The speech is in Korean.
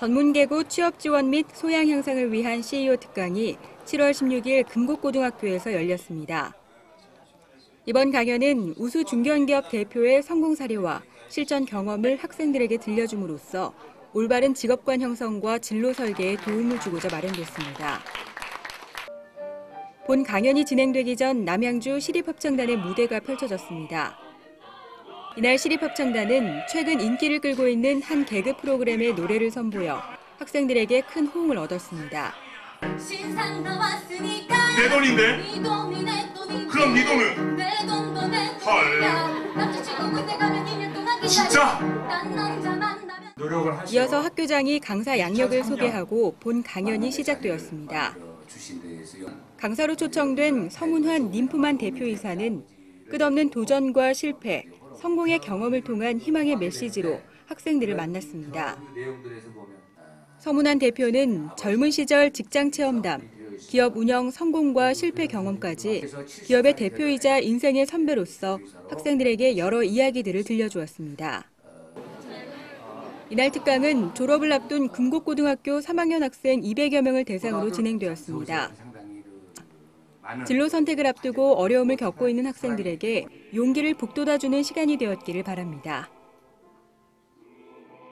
전문계고 취업 지원 및 소양 향상을 위한 CEO 특강이 7월 16일 금곡고등학교에서 열렸습니다. 이번 강연은 우수 중견기업 대표의 성공 사례와 실전 경험을 학생들에게 들려줌으로써 올바른 직업관 형성과 진로 설계에 도움을 주고자 마련됐습니다. 본 강연이 진행되기 전 남양주 시립합창단의 무대가 펼쳐졌습니다. 이날 시립합창단은 최근 인기를 끌고 있는 한 개그 프로그램의 노래를 선보여 학생들에게 큰 호응을 얻었습니다. 신상 나왔으니까 내 돈인데? 네내 돈이지 그럼 네 돈은? 내 돈도 내 헐. 돈이야 남자친구 군대 가면 2년 동안 기다려 진짜? 난 남자 만나면 노력을 하시고 이어서 학교장이 강사 양력을 소개하고 본 강연이 시작되었습니다. 강사로 초청된 서문환 님프만 대표이사는 끝없는 도전과 실패, 성공의 경험을 통한 희망의 메시지로 학생들을 만났습니다. 서문환 대표는 젊은 시절 직장 체험담, 기업 운영 성공과 실패 경험까지 기업의 대표이자 인생의 선배로서 학생들에게 여러 이야기들을 들려주었습니다. 이날 특강은 졸업을 앞둔 금곡고등학교 3학년 학생 200여 명을 대상으로 진행되었습니다. 진로 선택을 앞두고 어려움을 겪고 있는 학생들에게 용기를 북돋아주는 시간이 되었기를 바랍니다.